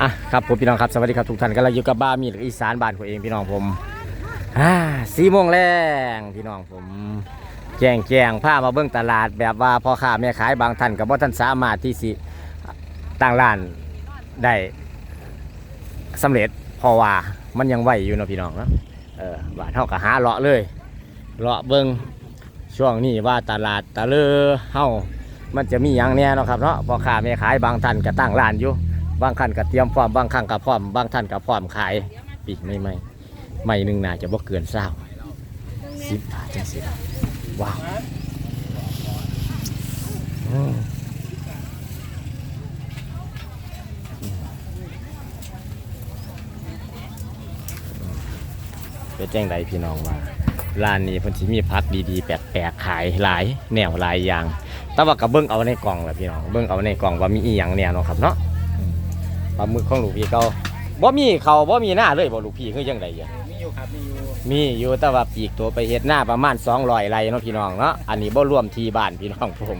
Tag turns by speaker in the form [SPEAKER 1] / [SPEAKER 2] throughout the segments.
[SPEAKER 1] อะครับผมพี่น้องครับสวัสดีครับทุกท่านกำลังอยู่กับบ้ามีหรืออีสานบ้านผมเองพี่น้องผมอ่าสี่โมงแรงพี่น้องผมแจงแจงผ้ามาเบิ้องตลาดแบบว่าพ่อค้าแม่ขายบางท่านกับว่าท่านสามารถที่สิตั้งร้านได้สำเร็จพราะว่ามันยังไหวอยู่นะพี่น้องเนาะเออบ้านเฮาก็หาเลาะเลยเลาะเบิ้งช่วงนี้ว่าตลาดตะเลอเฮา มันจะมีอย่างแน่เนาะครับเนาะพ่อค้าแม่ขายบางท่านก็ตั้งร้านอยู่บางท่านก็เตรียมพร้อมบางครั้งก็พร้อมบางท่านก็พร้อมขายปีไม่ไม่ไม่หนึ่งนาจะบ่เกินเศร้าสิบบาทจังสิว้าวอืมเป็นแจ้งใดพี่น้องว่าร้านนี้เพิ่นสิมีพักดีๆ แปลกๆขายหลายแนวหลายอย่าง แต่ว่าก็เบิ่งเอาในกล่องแหละพี่น้องเบิ่งเอาในกล่องว่ามีอีหยังแนวเนาะครับเนาะปลาหมึกของลูกพี่เขาบ่มีเขาบ่มีหน้าเลยบ่ลูกพี่คือจังไดอะ
[SPEAKER 2] มีอยู่ครับมีอยู่
[SPEAKER 1] มีอยู่แต่ว่าปีกตัวไปเฮ็ดหน้าประมาณ200ไร่เนาะพี่น้องเนาะอันนี้บ่รวมที่บ้านพี่น้องผม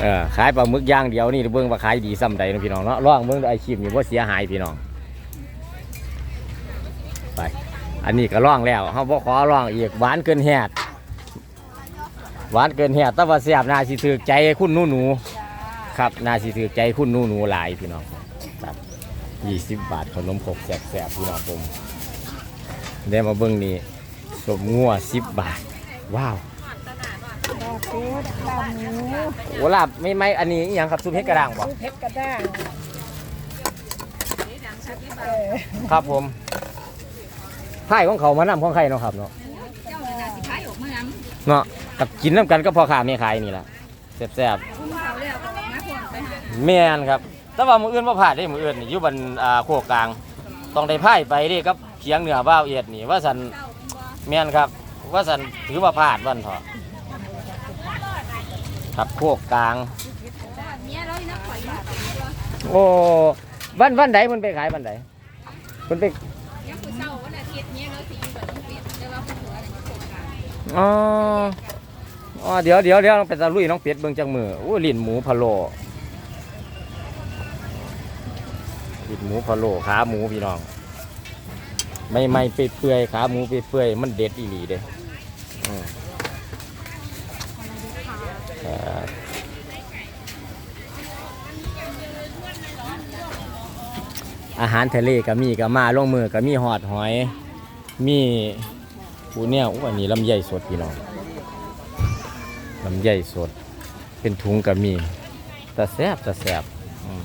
[SPEAKER 1] เออขายปลาหมึกย่างเดียวนี่เบิ่งว่าขายดีส่ำใดเนาะพี่น้องเนาะลองเบิ่งดูไอ้คลิปนี่บ่เสียหายพี่น้องไปอันนี้ก็ลองแล้วเฮาบ่ขอลองอีกหวานเกินแฮด หวานเกินแฮดแต่ว่าแซ่บน่าสิถูกใจคุณหนูๆครับน่าสิถูกใจคุณหนูๆหลายพี่น้องครับ20บาทขนมครกแซ่บๆพี่น้องผมได้มาเบิ่งนี่สมงัวสิบบาท ว้าว
[SPEAKER 3] ดอกเล็กลาบหมู
[SPEAKER 1] โอ้ลาบไม่ไม่อันนี้อหย่างครับซุปเห็ดกระด้างบ่
[SPEAKER 3] ลูกเพชรกระด้างเออ
[SPEAKER 1] ครับผมไข่ของเขามานำของใครเนาะครับเนาะ
[SPEAKER 4] เจ้าน่ะสิขายออกมาหยัง
[SPEAKER 1] เนาะ กับกินน้ำกันก็พอขาแม่ขายนี่ล่ะแซ่บ
[SPEAKER 4] คุ้มเขาแล้วก็ออกมาพร้อมไปหา
[SPEAKER 1] ๆแม่นครับ แต่ว่ามื้ออื่นบ่พลาดเด้มื้ออื่นนี่อยู่บันอ่าโคกกลาง ต้องได้พายไปเด้กับเคียงเหนือบ้าวเอียดนี่ว่าสัน
[SPEAKER 4] เจ้าบ่
[SPEAKER 1] แม่นครับ ว่าสันถือว่าพลาดวันเถอะครับโคกกลาง
[SPEAKER 4] ว่าเมียเราอีนักข่อยอยู่ตัว
[SPEAKER 1] โอ้วันวันใดมันไปขายวันใดมันไป
[SPEAKER 4] ยังผู้เฒ่าวันอาทิตย์เมียเราสิอยู่กับน้องเป็ดแต่ว่าผู้ผัวน่ะอยู่โครงการ
[SPEAKER 1] อ๋อ อ๋อเดี๋ยวเดี๋ยวเดี๋ยวไปตะลุยน้องเป็ดเบิ่งจังมือโอ้ลิ้นหมูพะโล้ลิ้นหมูพะโล้ขาหมูพี่น้อง ไม่ไม่เปื่อยขาหมูเปื่อยมันเด็ดอีหลีเด้ออาหารทะเลก็มีก็มาลงมือก็มีหอดหอย มีปูเนี่ยอู้อันนี้ลำไยสดพี่น้อง ลำไยสด เป็นถุงก็มีแต่แซบแต่แซบอืม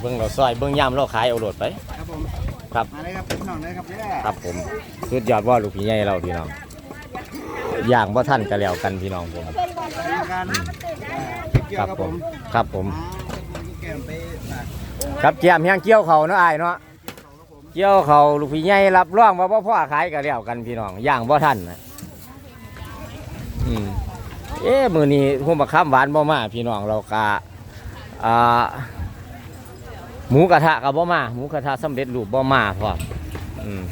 [SPEAKER 1] เบิ้งเราซอยเบิ้งย่ำเราขายเอาโหลดไป
[SPEAKER 2] ครับผม
[SPEAKER 1] ครับ
[SPEAKER 2] มาเลยครับพี่น้องเลยครับเนี่ย
[SPEAKER 1] ครับผมสุดยอดว่าลูกพี่ใหญ่เราพี่น้องอย่างว่าท่านก็แล้วกันพี่น้องผม
[SPEAKER 2] ทำการเกี่ยวครับผม
[SPEAKER 1] ครับผม
[SPEAKER 2] แก้มไปฝาก
[SPEAKER 1] ครับเกียมเฮียงเกี่ยวเขาเนาะอายเนาะ เกี่ยวเขาลูกพี่ใหญ่รับรองว่าพ่อพ่อขายก็แล้วกันพี่น้องอย่างว่าท่านนะอืมเอ๊ะมือนี้หัวมะขามหวานบ่มาพี่น้องเรากะอ่าหมูกระทะกับบ่มาหมูกระทะสำเร็จรูปบ่มาพร้อมอืม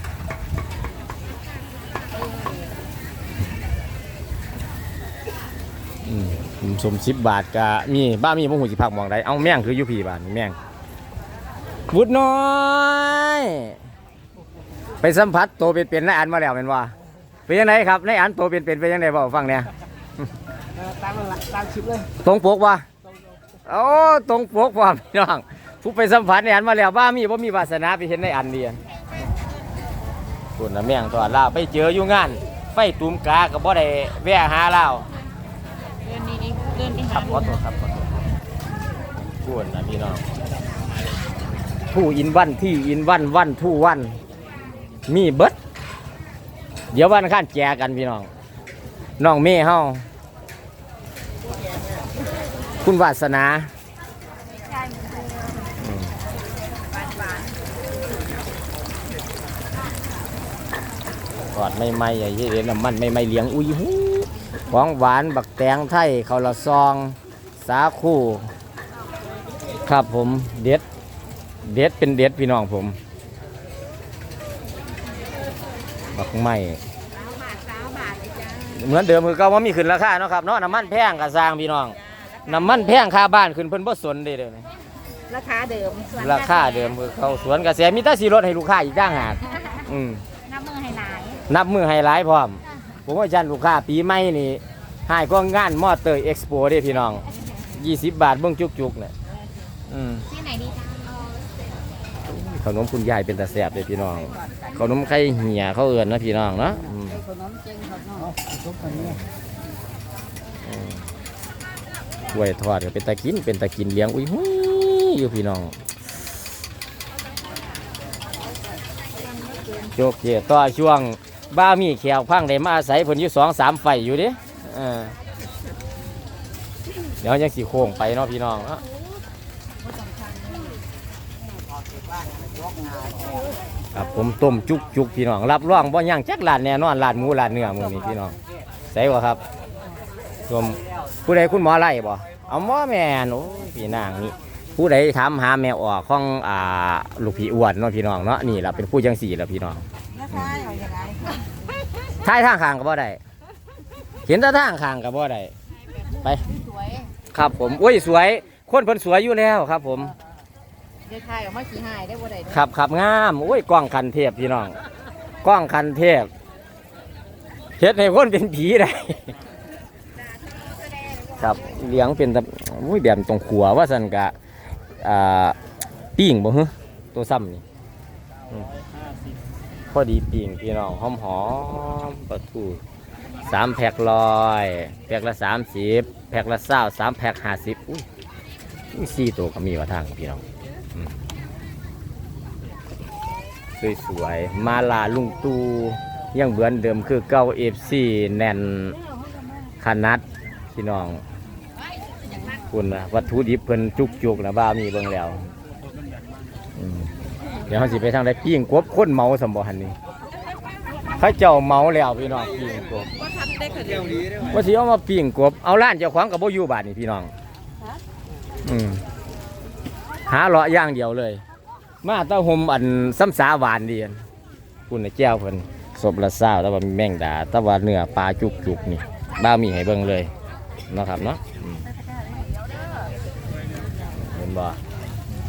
[SPEAKER 1] อืมสมสิบบาทกะมีบ้ามีบ่หูสิพักหมองใดเอาแม่งคืออยู่พี่บ้านแม่ง บุดน้อย ไปสัมผัสตัวเป็นๆในอันมาแล้วเป็นว่าเป็นยังไงครับในอันตัวเป็นๆเป็นยังไงบอกฟังเนี่ย
[SPEAKER 2] ตามละตามชิปเลย
[SPEAKER 1] ตรงปกวะโอ้ตรงปกว่ะพี่น้องผู้ไปสัมผัสในอันมาแล้วบ้ามีบ่มีวาสนาไปเห็นในอันเดียนคุณนะแม่งตัวลาวไปเจออยู่งานไฟตุ่มกากับบ่ได้แวะหาเราว
[SPEAKER 4] เดินดีๆเดินไป
[SPEAKER 1] ค
[SPEAKER 4] หา
[SPEAKER 1] รับขอโทษครับขอโทษคุณนะพี่น้อง ผู้อินวันที่อินวันวันทู่วัน มีเบิดเดี๋ยววันข้านแจกันพี่น้องน้องเม่เฮาคุณวาสนากอดไม่ไม่ใหญ่ที่เรียนน้ำมันไม่ไม่เลี้ยงอุ้ยหูของหวานบักแตงไทยเขาละซอง สาคู ครับผมเด็ด เด็ดเป็นเด็ดพี่น้องผมบักไม่
[SPEAKER 4] สาวบาทสาวบาทเลยจ้า
[SPEAKER 1] เหมือนเดิมคือเก่าว่ามีขึ้นราคาเนาะครับเนาะน้ำมันแพงก็สร้างพี่น้องน้ำมันแพงค่าบ้านขึ้นเพิ่นบ่สนเด้เดี๋ยวนี้
[SPEAKER 3] ราคาเดิมส่วน
[SPEAKER 1] ราคาเดิมคือเขาสวนกระแสมีแต่สิลดให้ลูกค้าอีกต่างหากอืม
[SPEAKER 3] น้ำมือให้หลาย
[SPEAKER 1] นับมือให้หลายพร้อม ผมว่าจันลูกค้าปีใหม่นี่ให้ก็งานมอเตอร์เอ็กซ์โปเด้พี่น้อง 20 บาทเบิ่งจุกๆเนี่ยอืม
[SPEAKER 4] ที่ไหนดีจ้าเอา
[SPEAKER 1] ขนมคุณยายเป็นตาแสบเลยพี่น้องขนมไข่เหี่ยเขาเอื่นนะพี่น้องเนาะอืมอืมกล้วยทอดก็เป็นตะกินเป็นตะกินเลี้ยงอุ้ยหุ้อยู่พี่น้องโจกเจต่อช่วงบ้ามีแขวพังได้มาอาศัยเพิ่นอยู่สองสามไฟอยู่ดิเออเดี๋ยวยังสีโค้งไปเนาะพี่น้องเนาะ ครับผมต้มจุกจุกพี่น้องรับรองบ่ย่างจักลานแน่นอนลานหมูลานเนื้อมือนี้พี่น้องใส่บ่ครับต้มผู้ใดคุณหมอไล่บ่เอาหมอแม่นโอ้ยพี่นางนี่ผู้ใดถามหาแม่ออกของอ่าลูกพี่อ้วนเนาะพี่น้องเนาะนี่ล่ะเป็นผู้จังสี่ล่ะพี่น้องท้ายทางข้างก็บ่ได้เห็นแต่ทางข้างก็บ่ได้ไปครับผมโอ้ยสวยคนเพิ่นสวยอยู่แล้วครับผม
[SPEAKER 3] ได้ทายออกมาสีหายได้บ่ได้เด้อ
[SPEAKER 1] ครับครับงามโอ้ยกล้องคันเทพพี่น้องกล้องคันเทพเฮ็ดให้คนเป็นผีได้ ครับเลี้ยงเป็นแบบอุ้ยแบบตรงขัวว่าสันกะอ่าปิ้งบ่ฮึตัวซ้ำนี่อืมพอดีปิ้งพี่น้องหอมหอมๆปลาทูสามแพ็คร้อยแพ็คละสามสิบแพ็คละเศร้าสามแพ็คห้าสิบอุ้ยอุ้ยสี่ตัวก็มีว่าทางพี่น้อง สวยๆ มาลาลุงตูยังเหมือนเดิมคือเก้าเอฟซีแน่นขนาดพี่น้องคุณนะวัตถุดิบเพิ่นจุกๆนะบ้ามีเบิ่งแล้วอืมเดี๋ยวเขาสิไปทางใดปิ้งกบคนเมาสมบ่หันนี่เขาเจ้าเมาแล้วพี่น้องปิ้งกบ
[SPEAKER 2] เที่ยวดีได้ไหม
[SPEAKER 1] ว่าสิเอามาปิ้งกบเอาร้านเจ้าของกับบ่อยู่บ้านนี่พี่น้อง อืม หาเลาะอย่างเดียวเลย มาเต้าหมอันซ้ำสาหวานดีอันคุณน่ะแก้วเพิ่นศพละเศร้าแต่ว่ามีแมงดาแต่ว่าเนื้อปลาจุกจุกนี่บ้ามีให้เบิ่งเลยนะครับเนาะเห็นบ่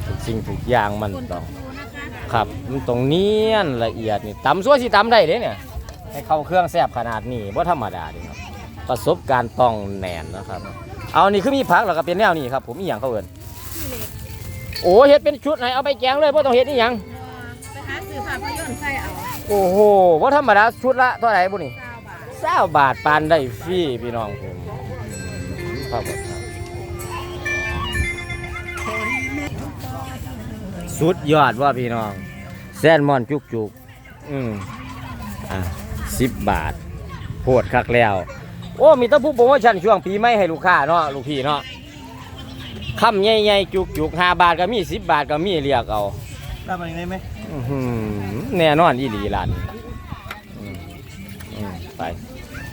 [SPEAKER 1] ทุกสิ่งทุกอย่างมันต้องครับมันตรงเนียนละเอียดนี่ตำซัวสิตำได้เด้เนี่ยให้เข้าเครื่องแซ่บขนาดนี้บ่ธรรมดาดิครับประสบการณ์ต้องแน่นนะครับ เอานี่คือมีผักแล้วก็เป็นแนวนี้ครับ ผมอีหยังเขาเอิ้น โอ้เฮ็ดเป็นชุดไหนเอาไปแกงเลยบ่ต้องเฮ็ดอีหยัง
[SPEAKER 3] ไปหาซื้อภาพยนตร์ใส่เอา
[SPEAKER 1] โอ้โหว่าธรรมดาชุดละเท่าไหร่บุนี่
[SPEAKER 3] 9บาท
[SPEAKER 1] เศร้าบาทปานได้ฟรีพี่น้องผมครับผมสุดยอดว่าพี่น้อง แซนมอนจุกจุกๆอืมอะสิบบาทโพดคักแล้ว โอ้มีแตั้งผู้โปรโมชั่นช่วงปีใหม่ให้ลูกค้าเนาะลูกพี่เนาะ คำใหญ่ๆจุกๆห้าบาทก็มีสิบบาทก็มีเรียกเอา
[SPEAKER 2] ได้มาได้ไหม
[SPEAKER 1] อื้อหือแน่นอนอีหลีหลันอืมอืมไป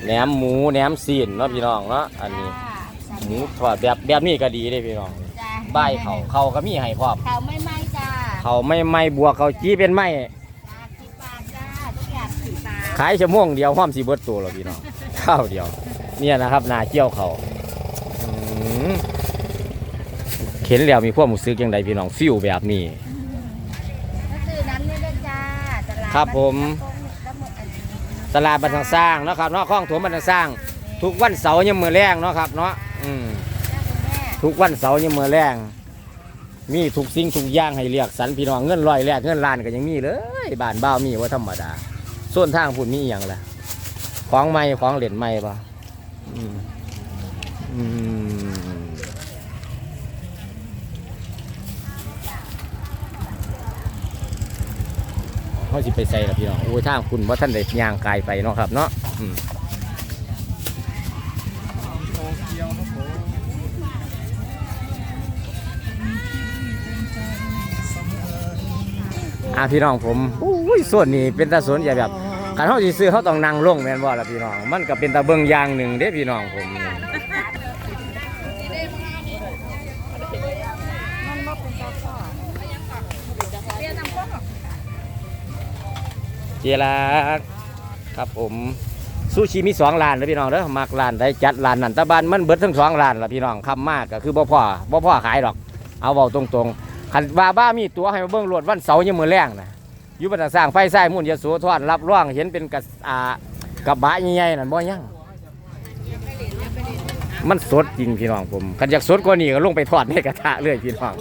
[SPEAKER 1] แหนมหมูแหนมซีนเนาะพี่น้องเนาะอันนี้หมูทอดแบบแบบนี้ก็ดีเด้พี่น้อง
[SPEAKER 3] จ้า
[SPEAKER 1] ใบายเขาเขาก็มีให้พร้อม
[SPEAKER 3] เขาไม่ไหม้จ้า
[SPEAKER 1] เขาไม่ไม่บวกเขาจี้เป็นไม่
[SPEAKER 3] จ้าสิบบาทจ้าทุกอย่างสิบบาท
[SPEAKER 1] ขายชั่วโมงเดียวห้อมสีเบิดตัวแล้วพี่น้องข้าวเดียว เนี่ยนะครับนาเกี่ยวเขาอืม เข็นแล้วมีความรู้สึกยังไงพี่น้องฟิวแบบนี้
[SPEAKER 3] ก็คือน้ำนี่เลยจ้าตลาด
[SPEAKER 1] ครับผม
[SPEAKER 3] แล้วหมดอันนี้
[SPEAKER 1] ตลาดบันทังสร้างเนาะครับเนาะข้องถมบันทังสร้าง ทุกวันเสาร์ยังมือแรงเนาะครับเนาะอืม
[SPEAKER 3] จ้าคุณแม่
[SPEAKER 1] ทุกวันเสาร์ยังมือแรงมีทุกสิ่งทุกอย่างให้เรียกสรรพี่น้องเงินร้อยแรกเงินล้านก็ยังมีเลยบ้านบ้าวมีว่าธรรมดาส่วนทางพุ่นมีอหย่างละของใหม่ของเหรียญใหม่ปะอืมอืม เขาสิไปใส่ละพี่น้องโอ้ยทางคุณว่าท่านได้ยางกายไปเนาะครับเนาะอืมอะพี่น้องผมอุ้ยส่วนนี้เป็นตาสนอย่าแบบการเขาสิซื้อเขาต้องนั่งลงแม่นบ่ล่ะพี่น้อง มันก็เป็นตาเบิ่งยางหนึ่งเด้พี่น้องผม
[SPEAKER 3] มันบ่เป็นกาแฟ
[SPEAKER 1] เจรักครับผมซูชิมีสองร้านเลยพี่น้องเด้อมักร้านได้จัดร้านนั่นตะบ้านมันเบิดทั้งสองร้านละพี่น้องคำมากก็คือบ่พ่อบ่พ่อขายดอก เอาเบาตรงๆคันว่าบ้ามีตัวให้มาเบิ่งรวดวันเสาร์ยังมือแรงนะอยู่บนสร้างไฟใส่มุ่นยโสธรรับร่องเห็นเป็นกระอ่ากระบะใหญ่ๆนั่นบ่ยังมันสดจริงพี่น้องผมคันอยากสดกว่านี้ก็ลงไปทอดในกระทะเลยพี่น้อง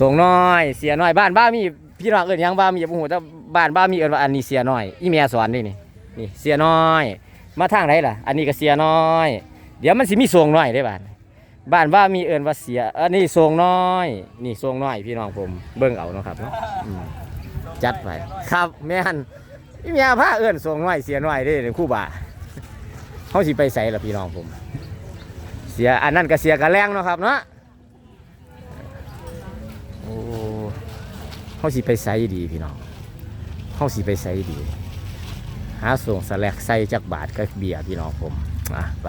[SPEAKER 1] ส่งน้อย เสียน้อยบ้านบ้ามี พี่น้องเอิ้นหยังบ้ามีบ่ฮู้แต่บ้านบ้ามีเอิ้นว่าอันนี้เสียน้อย อีเมียสอนนี่นี่นี่เสียน้อย มาทางไหนล่ะ อันนี้ก็เสียน้อย เดี๋ยวมันสิมีส่งน้อยได้บ้านบ้านบ้ามีเอิ้นว่าเสียอันนี้ส่งน้อย นี่ส่งน้อยพี่น้องผมเบิ่งเอาเนาะครับเนาะอืมจัดไปครับแม่นอีเมียพาเอิ้นส่งน้อยเสียน้อยเด้ครู่บ่าเฮาสิไปใส่ล่ะพี่น้องผม เสียอันนั้นก็เสียกระแรงเนาะครับเนาะ เขาสิไปไซดีพี่น้องเขาสิไปไซดี หาส่งสแลกใส่จากบาทก็เบียร์พี่น้องผมอะไป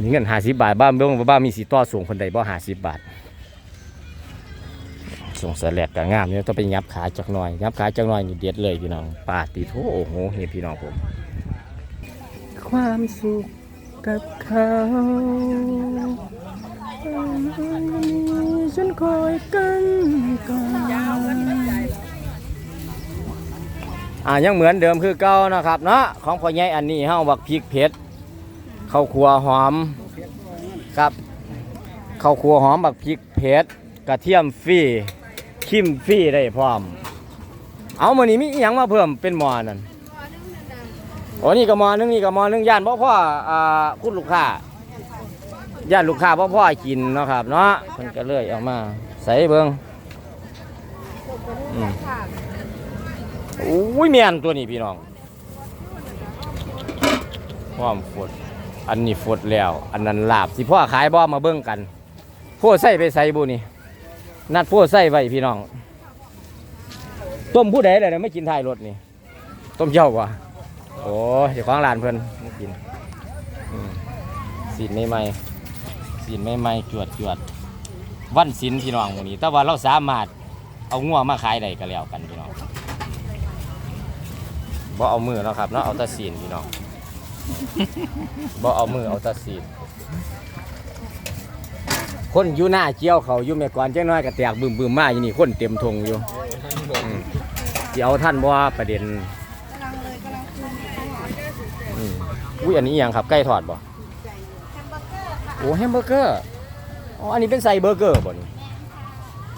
[SPEAKER 1] มีเงินหาสิบบาทบ้านเบื้องบ้านมีสีต่อส่งคนใดบ่หาสิบบาท ส่งสแลกก็งามเนี่ยต้องไปยับขาจักหน่อยยับขาจักหน่อยนี่เด็ดเลยพี่น้องปาดตีโถโอ้โหนี่พี่น้องผม ความสุขกับเขา ฉันคอยกันก่อนอ่ายังเหมือนเดิมคือเก่านะครับเนาะของพ่อใหญ่อันนี้เฮาบักพริกเผ็ดข้าวคั่วหอมครับข้าวคั่วหอมบักพริกเผ็ดกระเทียมฟรีขิมฟรีได้พร้อม เอามื้อนี้มีอีหยังมาเพิ่มเป็นหม้อนั่นโอ้นี่ก็หมอนึงนี่ก็หมอนึงย่านพ่อพ่ออ่าคุณลูกค้า ย่านลูกค้าพ่อพ่อกินเนาะครับเนาะเพิ่นก็เลยเอามาใส่เบิ่งอืมโอ้ยเมียนตัวนี้พี่น้องพร้อมฟดอันนี้ฟดแล้ว อันนั้นลาบสิพ่อขายบ่มาเบิ่งกันพวกใส่ไปใส่บุนี่นัดพวกใส่ไว้พี่น้อง ต้มผู้ใดเลยไม่กินท้ายรถนี่ ต้มเจ้ากว่าโอ้ยเดี๋ยวของร้านเพิ่นมากินสีนไม่ไหม่ สีนไม่ไม่จวดจวดวันศิลพี่น้องวันนี้ แต่ว่าเราสามารถเอางัวมาขายได้ก็แล้วกันพี่น้องบ่เอามือเนาะครับเนาะเอาแตะสีนพี่น้องบ่เอามือเอาแตะสีนคนอยู่หน้าเจียวเขาอยู่แม่กวนเจ้าน้อยก็แตกบึมบึมๆมาอยู่นี่คนเต็มทงอยู่อืมสิเอาท่านบ่ว่าประเด็นอืมอุ้ยอันนี้อหย่างครับไก่ทอดบ่ อ้แฮมเบอร์เกอร์อ๋ออันนี้เป็นไส้เบอร์เกอร์บ่นี่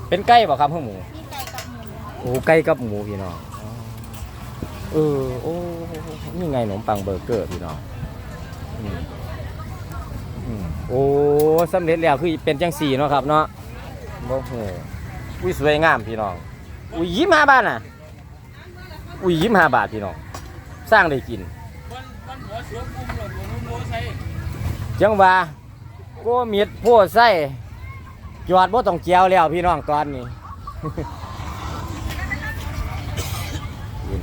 [SPEAKER 1] เป็นไก่บ่ครับเพื่อหมู
[SPEAKER 3] มีไก่กับหมู
[SPEAKER 1] โอ้ไก่กับหมูพี่น้องอ๋อเออโอ้นี่ไงขนมปังเบอร์เกอร์พี่น้องอืมอืมโอ้สำเร็จแล้วคือเป็นจังสี่เนาะครับเนาะบ่โหอุ้ยสวยงามพี่น้องอุ้ยยิ้มห้าบาทน่ะอุ้ยยิ้มห้าบาทพี่น้องสร้างได้กินจังว่า กมิดโพดไส้จอดบ่ต้องเจียวแล้วพี่น้องตอนนี้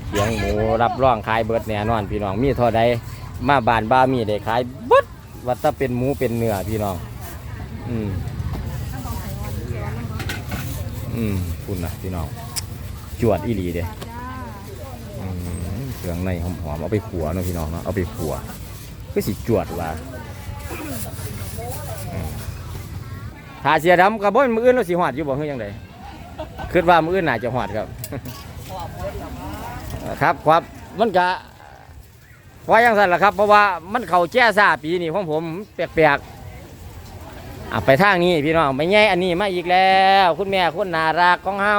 [SPEAKER 1] เสียงหมูรับรองขายเบิดแน่นอนพี่น้องมีเท่าใดมาบานบ้ามีได้ขายเบิดว่าถ้าเป็นหมูเป็นเนื้อพี่น้อง อืมอืมคุณนะพี่น้อง จวดอีหลีเด้เครื่องในหอมๆเอาไปขัวเนาะพี่น้องเนาะเอาไปขัวก็สิจวดว่า ถ้าเสียดำกับบ่มืออื่นเราสิหอดอยู่บ่คือยังไงคิดว่ามืออื่นน่าจะหอดครับ ครับครับมันกะว่ายังสั่นล่ะครับ เพราะว่ามันเข่าแจ้ซาปีนี้ของผมแปลกๆอะไปทางนี้พี่น้องไปแง่อันนี้มาอีกแล้ว คุณแม่คุณน่ารักของเฮา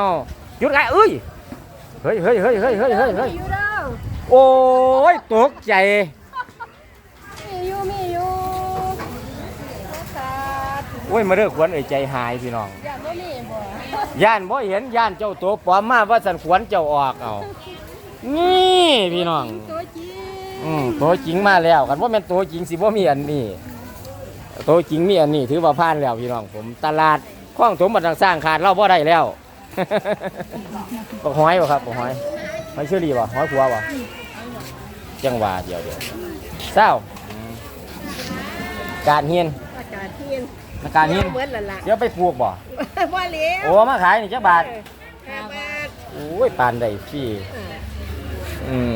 [SPEAKER 1] หยุดไงเอ้ยเฮ้ยเฮ้ยเฮ้ยเฮ้ยเฮ้ยเฮ้ยเฮ้ย
[SPEAKER 3] อยู่เด้อ
[SPEAKER 1] โอ้ยตกใจ
[SPEAKER 3] มีอยู่มีอยู่สาธุ
[SPEAKER 1] โอ้ยมาเลิกขวัญเอ่ยใจหายพี่น้อง
[SPEAKER 3] อย่าบ่มีบ่
[SPEAKER 1] ย่านบ่เห็นย่านเจ้าตัวปลอมมาว่าสันขวัญเจ้าออกเอา นี่พี่น้อง
[SPEAKER 3] ตัวจริง
[SPEAKER 1] อืมตัวจริงมาแล้วกันว่าแม่นตัวจริงสิบ่มีอันนี้ตัวจริงมีอันนี้ถือว่าผ่านแล้วพี่น้องผม ตลาดคล้องถมบันสร้างขาดเราบ่ได้แล้วบอกหอยบ่ครับบอกหอยหอยเชอรี่บ่หอยขัวบ่จังหวะเดียวเดียวเศร้าอืมการเฮียน
[SPEAKER 3] อากาศเที่ ยง
[SPEAKER 1] การเฮียน
[SPEAKER 3] เหมือนละล่ะ
[SPEAKER 1] เดี๋ยวไปปลูกบ่
[SPEAKER 3] ว่าเหลี้ยว
[SPEAKER 1] โอ้มาขายนี่จักบาท
[SPEAKER 3] ห้าบาท
[SPEAKER 1] โอ้ยปานได้พี่อืม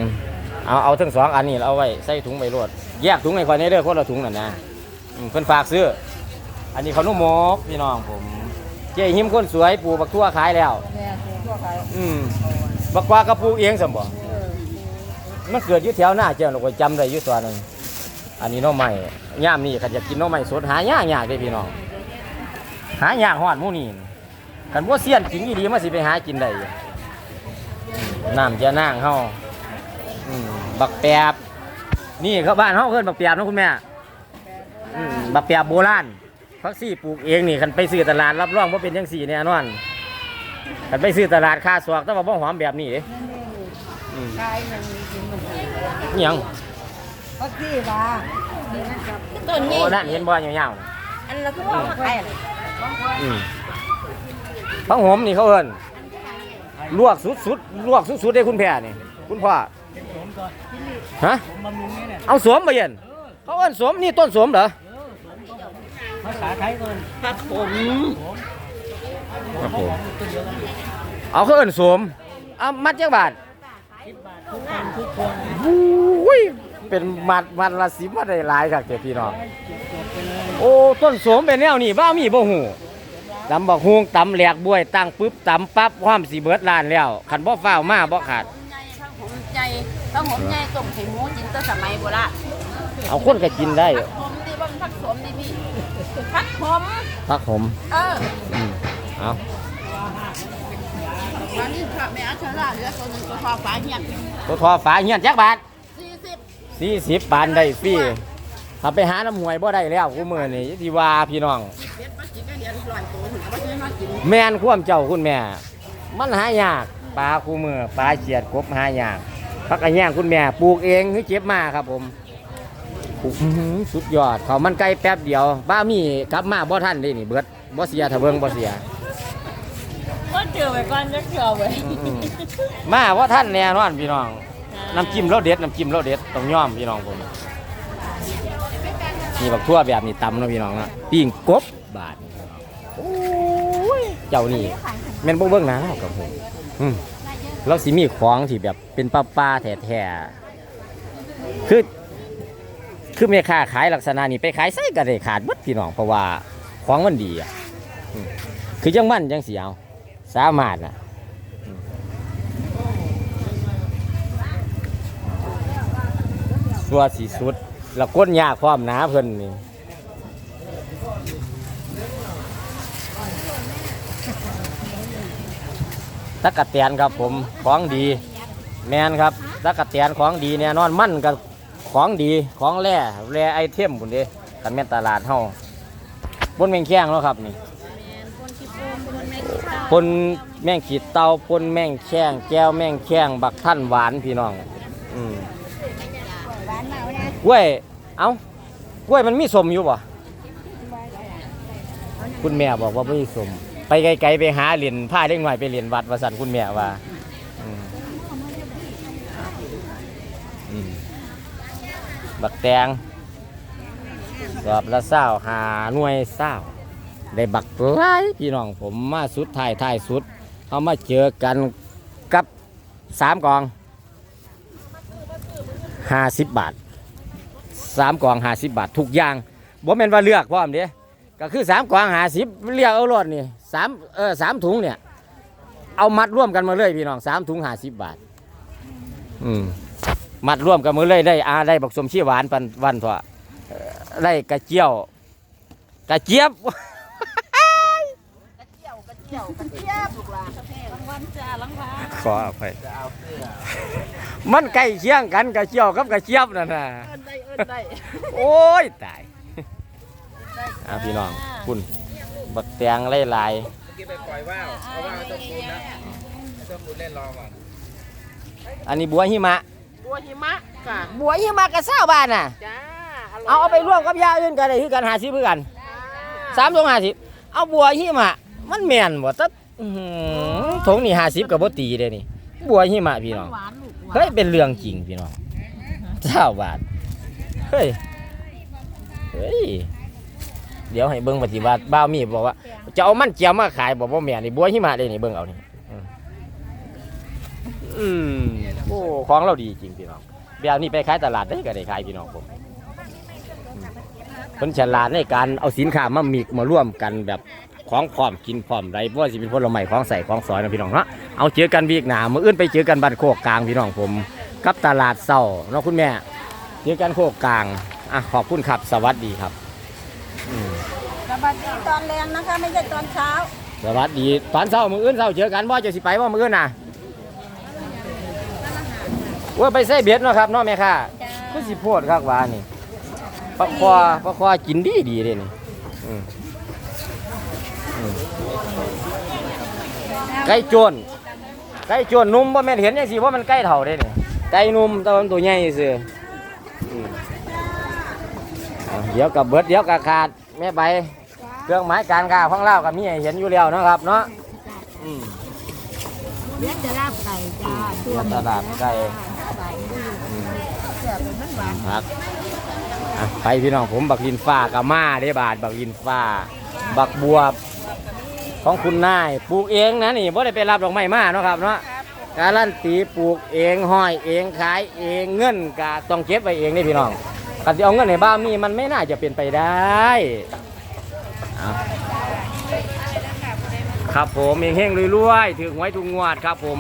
[SPEAKER 1] เอาเอาทั้งสองอันนี้เอาไว้ใส่ถุงไปรวดแยกถุงให้ค่อยในเด้อคนละถุงน่ะนะอืมเพิ่นฝากซื้อ อันนี้ขนมหมกพี่น้องผม เจ๊หิมคนสวยปลูกบักทั่วขายแล้ว
[SPEAKER 3] แม่ถูกทั่วไป
[SPEAKER 1] อืมบักกวาก็ปลูกเองสมบ่มันเกิดอยู่แถวหน้าเจ้าเราก็จำได้อยู่ตัวหนึง อันนี้หน้องใหม่ย่ามนี่ขันจะกินหน้องใหม่สดหายากยากเลยพี่น้อง หายากฮอดหมู่นี่กันบ่เสียนจริงอีหลีมาสิไปหากินได้อยู่น้ำจะนางเฮาอืมบักแปบนี่เขาบ้านเฮาเอิ้นบักแปบนะคุณแม่อืมบักแปบโบราณพักซี่ปลูกเองนี่คันไปซื้อตลาดรับรองว่าเป็นจังสี่แน่นอนคันไปซื้อตลาดค่าสวกแต่ว่าบ่หอมแบบนี้เด้อืม
[SPEAKER 3] ใช่ยังมี กินมัน
[SPEAKER 1] อิหยัง
[SPEAKER 3] พักที่ว่า
[SPEAKER 4] ต้น
[SPEAKER 1] โอ้
[SPEAKER 4] นี้
[SPEAKER 1] นั่นเห็นบ่ยาวๆน่ะ
[SPEAKER 4] อันละคือว่าใครอะไร
[SPEAKER 1] อืมพังหอมนี่เขาเอิ้นลวกสุดๆลวกสุดๆได้คุณแพ่นี่ คุณพ่อฮะ
[SPEAKER 2] บำรุงนี่เนี่ย
[SPEAKER 1] เอาสวมมาเย็นเขาเอิ้นสวมนี่ต้นสวมเหรอ
[SPEAKER 2] ภาษาไทยก่อน
[SPEAKER 1] ครับผมครับผมเอาเขาเอิ้นสวมเอามัดจักบาท
[SPEAKER 2] ทุกคนทุกคน
[SPEAKER 1] อุ้ย เป็นมัดมัดละสิบมาได้หลายครับเจ้าพี่น้องโอ้ต้นสมเป็นแนวนี้บ้ามีบ่หูตำบักฮวงตำแหลกบวยตั้งปึ๊บตำปั๊บความสีเบิดล้านแล้วคันบ่ฟ้าวมาบ่ขาด
[SPEAKER 4] ทั้งผมใหญ่ทั้งผมใหญ่ต้มไข่หมูจินแตสมัยโบราณ
[SPEAKER 1] เอาคนก็กินได้
[SPEAKER 4] ผมดีบ้างพักสมดีพี่พักผม
[SPEAKER 1] พักผม
[SPEAKER 4] เออ
[SPEAKER 1] อเอา
[SPEAKER 4] วันนี้พระแม่อัชราเหลือตัวหนึ่งตัวฟ้าฟ้าเหียน
[SPEAKER 1] ตัวทอฝาเฮียนจักบาท
[SPEAKER 4] สี่สิบ
[SPEAKER 1] สี่สิบบาทได้ฟรีถ้าไปหาน้ำหวยบ่ได้แล้วกูมือนี่ที่ว่าพี่น้อง
[SPEAKER 4] เด็ดมากินก็เดี๋ยวลอยตัวถึงก็ซื้อมากิน
[SPEAKER 1] แม่นความเจ้าคุณแม่ มันหายากปลาคูมือปลาเฉียดกบหายากพักกระแย่งคุณแม่ปลูกเองคือเจ็บมาครับผมปลูกอื้อหือสุดยอดเขาวมันไก่แป๊บเดียว บ้ามีกลับมาบ่ท่านเด้นี่เบิดบ่เสียถ้าเบิ่งบ่เสีย
[SPEAKER 4] ก็เจอไปก่อนจะเจอไป
[SPEAKER 1] อืมมาว่าท่านแน่นอนพี่น้อง น้ำจิ้มรสเด็ดน้ำจิ้มรสเด็ดต้องย่อมพี่น้องผมนี่บักทั่วแบบนี้ตำเนาะพี่น้องนะปิ้งกบบาทนี่ครับโอ้ยเจ้านี่แม่นบ่เบิ่งหนะกับผมอืมเราสิมีของที่แบบเป็นป้าป้าๆแท้ๆคือคือแม่ค้าขายลักษณะนี้ไปขายไส้ก็ได้ขาดเบิดพี่น้องเพราะว่าของมันดีอะอืมคือจังมันจังสิเอาสามารถนะ ตัวสีสุด แล้วก้นยากความหนาเพิ่นนี่ตะกะเตียนครับผมของดี แมนครับตะกะเตียนของดีแน่นอนมั่นกับของดีของแร่แร่ไอเทมบุนเด้กันแม่นตลาดเฮาบนแมงแข้งแล้วครับนี่ปนแมงขีดเตาปนแมงแข้งแก้วแมงแข้งบักท่านหวานพี่น้อง อืม
[SPEAKER 3] หวานเมานะ
[SPEAKER 1] กล้วย เอ้ากล้วยมันมีสมอยู่บ่คุณแม่บอกว่าไม่มีสม ไปไกลๆไปหาเหรียญผ้าเล็กหน่อยไปเหรียญวัดวสันคุณแม่ว่าบักแตงสอบละเศร้าหาหน่วยเศร้าได้บักหลายพี่น้องผมมาสุดท้ายท้ายสุดเอามาเจอกันกับสามกองห้าสิบบาท สามกล่องห้าสิบบาททุกอย่างบ่แม่นว่าเลือกพร้อมเด้ก็คือสามกล่องห้าสิบเรียกเอารถนี่สามเออสามถุงเนี่ย เอามัดร่วมกันมาเลยพี่น้องสามถุงห้าสิบบาท อืมมัดร่วมกันมาเลยได้อาได้บักสมชีหวานปันวันเถอะเอ่อได้กระเจียว กระเจี๊ยบ
[SPEAKER 4] กระเจียวกระเจียวกระเจียวลูกหลานรางวัลจ้ารางวัล
[SPEAKER 1] ขออภัย มันใกล้เคียงกันกระเจียวกับกระเจี๊ยบนั่นน่ะ
[SPEAKER 4] เอิ้นได้เอิ้นได้
[SPEAKER 1] โอ้ยตายอะพี่น้องคุณบักแตงไล่ลาย
[SPEAKER 2] เมื่อกี้ไปปล่อยว่าวเพราะว่าต้องคูณนะต้องคูณเล่นรอก่อน
[SPEAKER 1] ๆอันนี้บัวหิมะ
[SPEAKER 4] บัวหิมะค่ะ
[SPEAKER 1] บัวหิมะกับเศร้าบานน่ะ
[SPEAKER 4] จ้า
[SPEAKER 1] เอาเอาไปร่วมกับยาอื่นกันได้คือกันหาสิเพื่อกันสามถุงห้าสิบเอาบัวหิมะ มันแม่นบ่ตัดถุงนี่ห้าสิบกับบ่ตีเด้นี่ บัวหิมะพี่น้อง
[SPEAKER 4] หวานลูกหวาน
[SPEAKER 1] เฮ้ยเป็นเรื่องจริงพี่น้องเจ้าบาทเฮ้ยเฮ้ยเดี๋ยวให้เบิ่งปฏิบัติบ้าวมีบอกว่าจะเอามันเจียวมาขายบอกว่าแม่นี่บัวหิมะเลยนี่เบิ่งเอานี่อืมอืมโอ้ของเราดีจริงพี่น้องแบบนี้ไปขายตลาดได้ก็ได้ขายพี่น้องผมอืมเพิ่นฉลาดในการเอาสินค้ามามิกมาร่วมกันแบบ ของพร้อมกินพร้อมไรเพราะว่าสิเป็นผลไม้ของใส่ของสอยนะพี่น้องเนาะเอาเจอกันวีกหนามื้ออื่นไปเจอกันบ้านโคกกลางพี่น้องผม กับตลาดเศร้าเนาะคุณแม่เจอกันโคกกลางอะขอบคุณครับสวัสดีครับอืม
[SPEAKER 3] สวัสดีตอนแรงนะคะไม่ใช่ตอนเช้า
[SPEAKER 1] สวัสดีตอนเช้ามื้ออื่นเช้าเจอกันว่าจะสิไปว่ามื้ออื่นน่ะว่าไปใส่เบ็ดเนาะครับเนาะแม่ค่ะ
[SPEAKER 3] จ้า
[SPEAKER 1] ก็สิโพดครับว่านี่ปลาคอปลาคอกินดีดีเลยนี่อืมอืม ไก่โจนไก่โจนนุ่มบ่แม่นเห็นจังซี่ว่ามันไก่เท่าเด้นี่ไก่นุ่มแต่ว่ามันตัวใหญ่ซื่ออืมเอาเดี๋ยวกับเบิดเดี๋ยวกับขาดแม่ไปเครื่องหมายการค้าของเราก็มีให้เห็นอยู่แล้วเนาะครับเนาะอืม
[SPEAKER 3] เลี้ยงจะลาบไก่จ้า
[SPEAKER 1] เดี๋ยวตลาดไก่อืม
[SPEAKER 3] เสือเป็นมันหวาน
[SPEAKER 1] ครับอะไปพี่น้องผมบักลินฟ้ากับมาได้บาทบักลินฟ้า บักบวบ ของคุณนายปลูกเองนะนี่บ่ได้ไปรับดอกไม้มาเนาะครับเนาะการันตีปลูกเองห้อยเองขายเองเงินก็ต้องเก็บไว้เองนี่พี่น้องกันที่เอาเงินในบ้านมีมันไม่น่าจะเป็นไปได้เอาครับผมเฮงๆรวยๆถือหวยทุกงวดครับผม